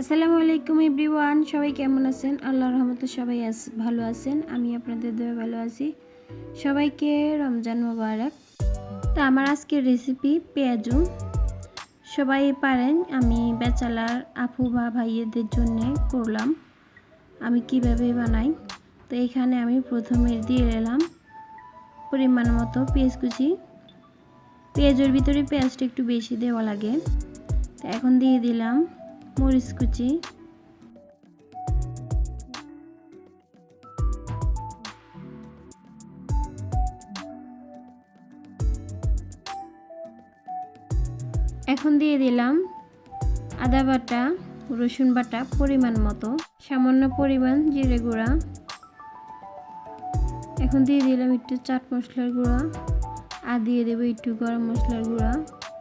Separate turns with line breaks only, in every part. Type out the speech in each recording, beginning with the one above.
আসসালামু আলাইকুম এভরিওয়ান, সবাই কেমন আছেন? আল্লাহ রহমতে সবাই ভালো আছেন। আমি আপনাদের দেওয়া ভালো আছি। সবাইকে রমজান মোবারক। তো আমার আজকের রেসিপি পেঁয়াজু। সবাই পারেন, আমি বেচালার আপু বা ভাইয়েদের জন্যে করলাম। আমি কীভাবে বানাই? তো এখানে আমি প্রথমে দিয়ে এলাম পরিমাণ মতো পেঁয়াজ কুচি। পেঁয়াজের ভিতরে পেঁয়াজটা একটু বেশি দেওয়া লাগে। তো এখন দিয়ে দিলাম মরিচ কুচি এখন দিয়ে দিলাম আদা বাটা, রসুন বাটা পরিমাণ মতো। সামান্য পরিমাণ জিরে গুঁড়া। এখন দিয়ে দিলাম একটু চাট মশলার গুঁড়া আর দিয়ে দেবো একটু গরম মশলার গুঁড়া।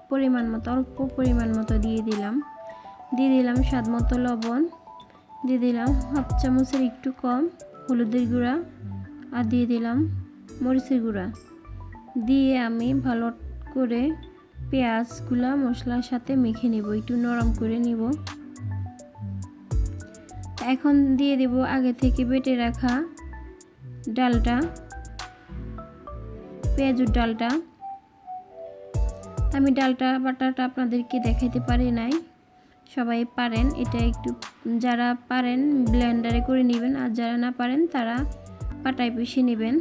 পরিমাণ মতো, অল্প পরিমাণ মতো দিয়ে দিলাম। দিয়ে দিলাম স্বাদ মতো লবণ। দিয়ে দিলাম হাফ চামচের একটু কম হলুদের গুঁড়া আর দিয়ে দিলাম মরিচের গুঁড়া। দিয়ে আমি ভালো করে পেঁয়াজগুলা মশলার সাথে মেখে নিব, একটু নরম করে নিব। এখন দিয়ে দেব আগে থেকে বেটে রাখা ডালটা, পেঁয়াজুর ডালটা। আমি ডালটা, বাটাটা আপনাদেরকে দেখাইতে পারি নাই। সবাই পারেন, এটা একটু, যারা পারেন ব্লেন্ডারে করে নেবেন, আর যারা না পারেন তারা পাটায় পিষে নেবেন।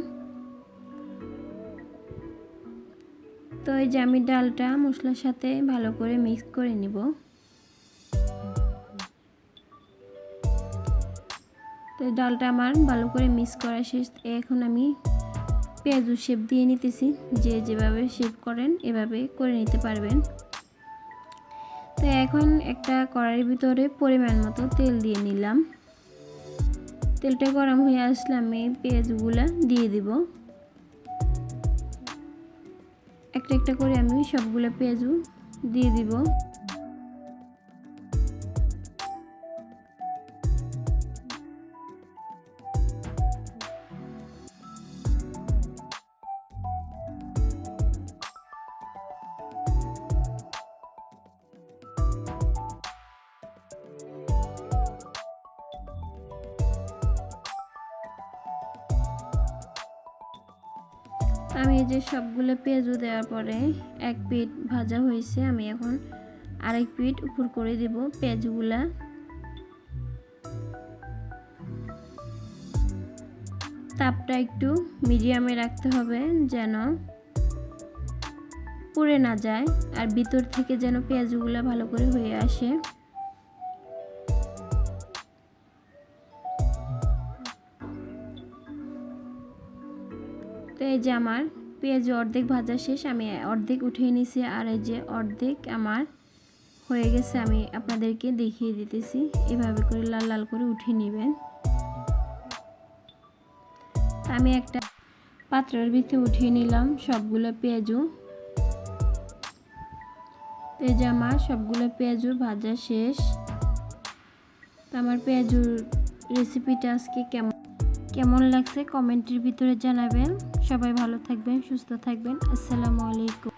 তো এই যে আমি ডালটা মশলার সাথে ভালো করে মিক্স করে নিব। তো ডালটা আমার ভালো করে মিক্স করা শেষ। এখন আমি পেঁয়াজু শেপ দিয়ে নিতেছি। যে যেভাবে শেপ করেন এভাবে করে নিতে পারবেন। তো এখন একটা কড়াইয়ের ভিতরে পরিমাণ মতো তেল দিয়ে নিলাম। তেলটা গরম হয়ে আসলে আমি পেঁয়াজগুলো দিয়ে দিব। একটা একটা করে আমি সবগুলো পেঁয়াজও দিয়ে দিব। আমি এই যে সবগুলো পেঁয়াজু দেওয়ার পরে এক পিঠ ভাজা হয়েছে, আমি এখন আরেক পিঠ উপর করে দেব পেঁয়াজগুলা। তাপটা একটু মিডিয়ামে রাখতে হবে যেন পুড়ে না যায়, আর ভিতর থেকে যেন পেঁয়াজগুলো ভালো করে হয়ে আসে। তো এই যে আমার পেঁয়াজ অর্ধেক ভাজা শেষ, আমি অর্ধেক উঠিয়ে নিছি আর এই যে অর্ধেক আমার হয়ে গেছে, আমি আপনাদেরকে দেখিয়ে দিতেছি। এভাবে করে লাল লাল করে উঠিয়ে নেবেন। আমি একটা পাত্রের ভিতরে উঠিয়ে নিলাম সবগুলো পেঁয়াজু। এই যে আমার সবগুলো পেঁয়াজু ভাজা শেষ। তো আমার পেঁয়াজুর রেসিপিটা আজকে কেমন কেমন লাগছে কমেন্টের ভিতরে জানাবেন। সবাই ভালো থাকবেন সুস্থ থাকবেন। আসসালামু আলাইকুম।